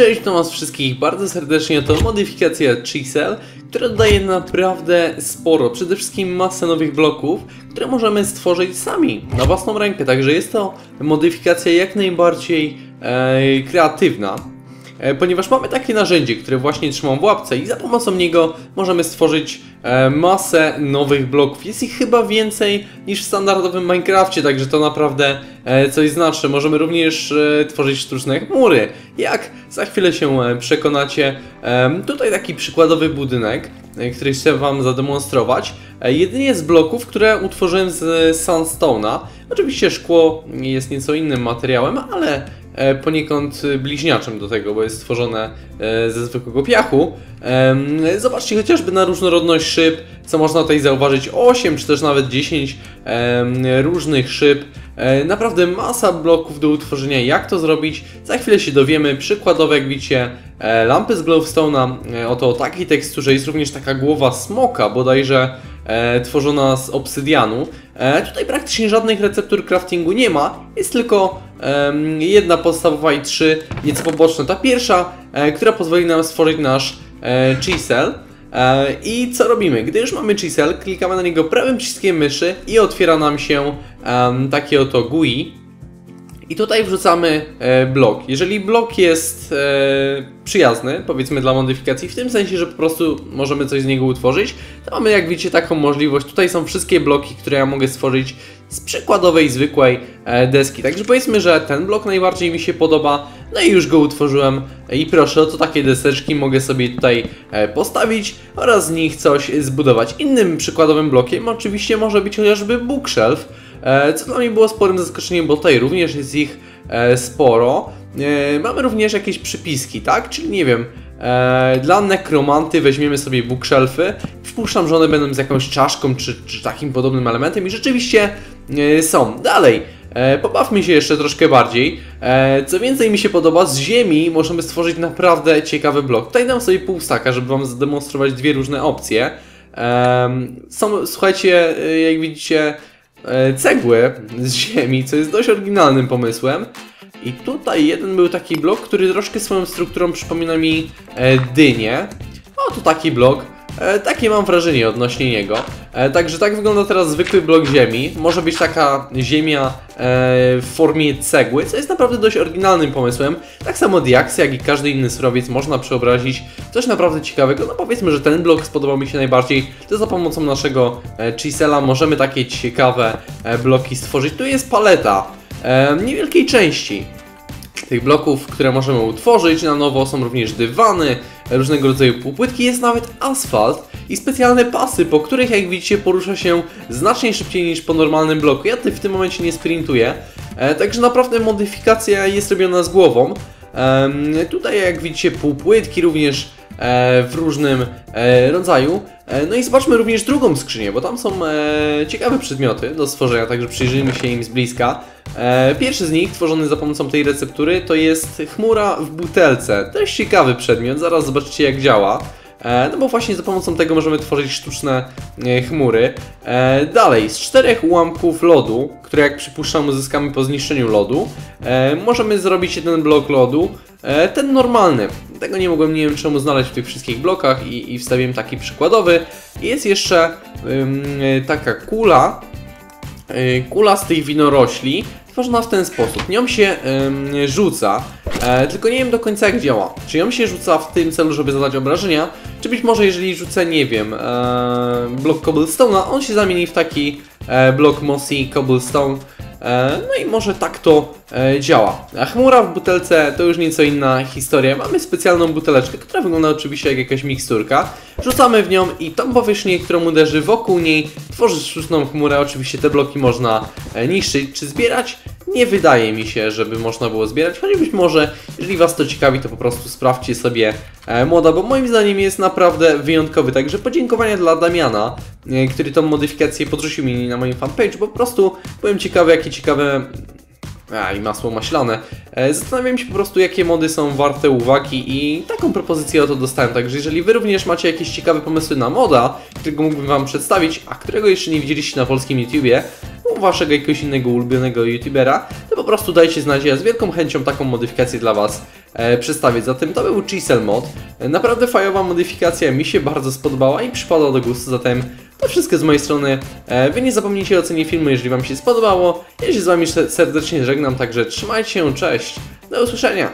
Cześć, witam was wszystkich bardzo serdecznie, to modyfikacja Chisel, która dodaje naprawdę sporo, przede wszystkim masę nowych bloków, które możemy stworzyć sami, na własną rękę, także jest to modyfikacja jak najbardziej e, kreatywna. E, ponieważ mamy takie narzędzie, które właśnie trzymam w łapce i za pomocą niego możemy stworzyć e, masę nowych bloków. Jest ich chyba więcej niż w standardowym Minecrafcie, także to naprawdę e, coś znaczy. Możemy również tworzyć sztuczne chmury, jak za chwilę się przekonacie. Tutaj taki przykładowy budynek, który chcę Wam zademonstrować. Jedynie z bloków, które utworzyłem z sandstone'a. Oczywiście szkło jest nieco innym materiałem, ale poniekąd bliźniaczym do tego, bo jest stworzone e, ze zwykłego piachu. Zobaczcie chociażby na różnorodność szyb, co można tutaj zauważyć 8 czy też nawet 10 różnych szyb. E, naprawdę masa bloków do utworzenia, jak to zrobić, za chwilę się dowiemy. Przykładowo jak widzicie lampy z Glowstone'a, oto o takiej teksturze jest również taka głowa smoka, bodajże e, tworzona z obsydianu. E, tutaj praktycznie żadnych receptur craftingu nie ma, jest tylko e, jedna podstawowa i trzy nieco poboczne. Ta pierwsza, e, która pozwoli nam stworzyć nasz e, chisel. E, I co robimy? Gdy już mamy chisel, klikamy na niego prawym przyciskiem myszy i otwiera nam się takie oto GUI. I tutaj wrzucamy e, blok. Jeżeli blok jest e, przyjazny, powiedzmy dla modyfikacji, w tym sensie, że po prostu możemy coś z niego utworzyć, to mamy jak widzicie taką możliwość. Tutaj są wszystkie bloki, które ja mogę stworzyć z przykładowej, zwykłej e, deski. Także powiedzmy, że ten blok najbardziej mi się podoba, no i już go utworzyłem i proszę, oto takie deseczki mogę sobie tutaj postawić oraz z nich coś zbudować. Innym przykładowym blokiem oczywiście może być chociażby bookshelf, co dla mnie było sporym zaskoczeniem, bo tutaj również jest ich e, sporo. E, mamy również jakieś przypiski, tak? Czyli nie wiem, dla nekromanty weźmiemy sobie bookshelfy. Przypuszczam, że one będą z jakąś czaszką czy, czy takim podobnym elementem i rzeczywiście są. Dalej. Pobawmy się jeszcze troszkę bardziej. Co więcej mi się podoba, z ziemi możemy stworzyć naprawdę ciekawy blok. Tutaj dam sobie pół staka, żeby Wam zademonstrować dwie różne opcje. Są, słuchajcie, jak widzicie, E, cegły z ziemi, co jest dość oryginalnym pomysłem. I tutaj jeden był taki blok, który troszkę swoją strukturą przypomina mi e, dynię. O, to taki blok. E, takie mam wrażenie odnośnie niego. E, także tak wygląda teraz zwykły blok ziemi. Może być taka ziemia e, w formie cegły, co jest naprawdę dość oryginalnym pomysłem. Tak samo diaks, jak i każdy inny surowiec można przeobrazić coś naprawdę ciekawego. No powiedzmy, że ten blok spodobał mi się najbardziej. To za pomocą naszego chisela możemy takie ciekawe bloki stworzyć. Tu jest paleta niewielkiej części tych bloków, które możemy utworzyć na nowo. Są również dywany, różnego rodzaju półpłytki, jest nawet asfalt i specjalne pasy, po których jak widzicie porusza się znacznie szybciej niż po normalnym bloku. Ja w tym momencie nie sprintuję, e, także naprawdę modyfikacja jest robiona z głową. Tutaj jak widzicie półpłytki również w różnym e, rodzaju. E, no i zobaczmy również drugą skrzynię, bo tam są e, ciekawe przedmioty do stworzenia, także przyjrzyjmy się im z bliska. E, pierwszy z nich, tworzony za pomocą tej receptury, to jest chmura w butelce. Jest ciekawy przedmiot, zaraz zobaczycie jak działa. E, no bo właśnie za pomocą tego możemy tworzyć sztuczne e, chmury. Dalej, z czterech ułamków lodu, które jak przypuszczam uzyskamy po zniszczeniu lodu, możemy zrobić jeden blok lodu, ten normalny. Tego nie mogłem, nie wiem czemu znaleźć w tych wszystkich blokach i, i wstawiłem taki przykładowy. Jest jeszcze taka kula, kula z tych winorośli, tworzona w ten sposób. Nią się ym, rzuca, e, tylko nie wiem do końca jak działa. Czy ją się rzuca w tym celu, żeby zadać obrażenia, czy być może jeżeli rzucę, nie wiem, e, blok cobblestone'a, on się zamieni w taki e, blok mossy cobblestone, E, no i może tak to e, działa. Chmura w butelce to już nieco inna historia. Mamy specjalną buteleczkę, która wygląda oczywiście jak jakaś miksturka. Rzucamy w nią i tą powierzchnię, którą uderzy wokół niej, tworzy sztuczną chmurę. Oczywiście te bloki można e, niszczyć czy zbierać. Nie wydaje mi się, żeby można było zbierać, choć być może, jeżeli Was to ciekawi, to po prostu sprawdźcie sobie moda, bo moim zdaniem jest naprawdę wyjątkowy. Także podziękowania dla Damiana, który tą modyfikację podrzucił mi na moim fanpage. Po prostu byłem ciekawy, jakie ciekawe a, i masło maślane. E, zastanawiam się po prostu, jakie mody są warte uwagi i taką propozycję oto dostałem. Także jeżeli Wy również macie jakieś ciekawe pomysły na moda, którego mógłbym Wam przedstawić, a którego jeszcze nie widzieliście na polskim YouTubie, waszego jakiegoś innego ulubionego youtubera, to po prostu dajcie znać, ja z wielką chęcią taką modyfikację dla was e, przedstawię. Zatem to był Chisel Mod. E, Naprawdę fajowa modyfikacja, mi się bardzo spodobała i przypadła do gustu, zatem to wszystko z mojej strony. E, Wy nie zapomnijcie o ocenie filmu, jeżeli wam się spodobało. Ja się z wami serdecznie żegnam, także trzymajcie się, cześć, do usłyszenia.